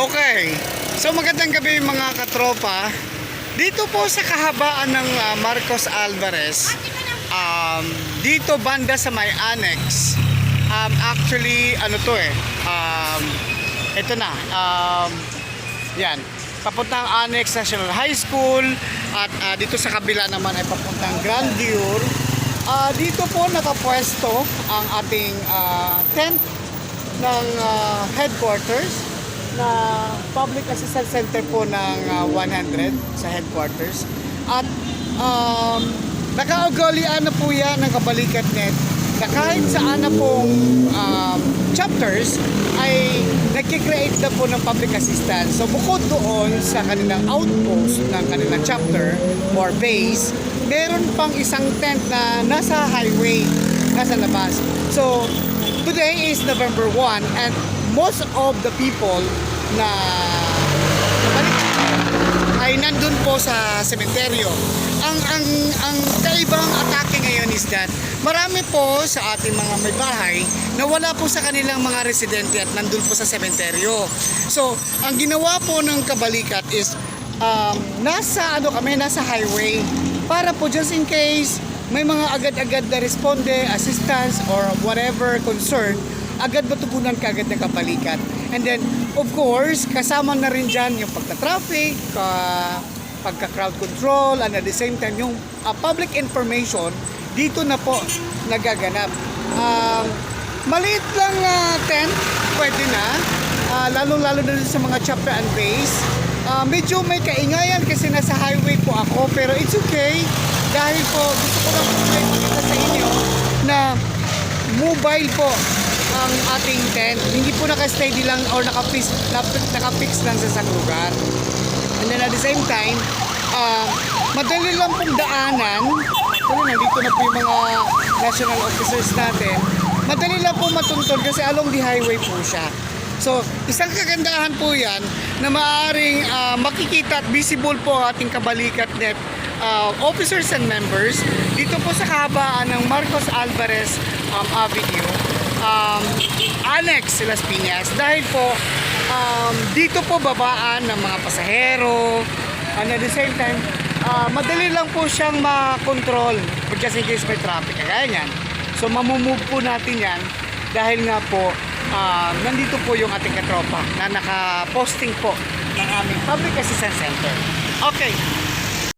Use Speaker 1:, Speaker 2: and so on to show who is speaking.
Speaker 1: Okay. So magandang gabi mga katropa. Dito po sa kahabaan ng ah, Marcos Alvarez, um, dito banda sa may annex, um, actually, ano to eh, um, ito na, um, yan, papuntang Annex National High School at ah, dito sa kabila naman ay papuntang Grandeur. Ah, dito po nakapwesto ang ating ah, tent ng ah, headquarters na Public Assistance Center po ng ah, 100 sa headquarters. At um, nakaugalian na po yan ng Kabalikat Net na kahit saan na pong um, chapters ay nagkikreate na po ng public assistance. So bukod doon sa kanilang outpost ng kanilang chapter or base, meron pang isang tent na nasa highway, nasa labas. So today is November 1 and most of the people na balik ay nandun po sa sementeryo. Ang ang ang kaibang atake ngayon is that marami po sa ating mga may bahay na wala po sa kanilang mga residente at nandun po sa sementeryo. So, ang ginawa po ng kabalikat is um, nasa ano kami, nasa highway para po just in case may mga agad-agad na responde, assistance or whatever concern agad matugunan ka agad ng kabalikat. And then, of course, kasama na rin dyan yung pagka-traffic, uh, pagka-crowd control, and at the same time, yung uh, public information, dito na po nagaganap. Um, maliit lang uh, tent, pwede na. Uh, lalong-lalo na dun sa mga chapter and base. Uh, medyo may kaingayan kasi nasa highway po ako, pero it's okay. Dahil po, gusto ko lang po sa inyo na mobile po ang ating tent. Hindi po naka-steady lang or naka-fix, naka-fix lang sa isang lugar. And then at the same time, ah, madali lang pong daanan. Kung nandito na po yung mga national officers natin. Madali lang po matuntun kasi along the highway po siya. So, isang kagandahan po yan na maaaring ah, makikita at visible po ating kabalikat net ah, officers and members dito po sa kahabaan ng Marcos Alvarez um, Avenue um, Annex Las Piñas. Dahil po um, dito po babaan ng mga pasahero. And at the same time ah, madali lang po siyang makontrol just in case may traffic. Kagaya niyan. So mamumove po natin yan dahil nga po ah, nandito po yung ating katropa na naka-posting po ng aming Public Assistance Center. Okay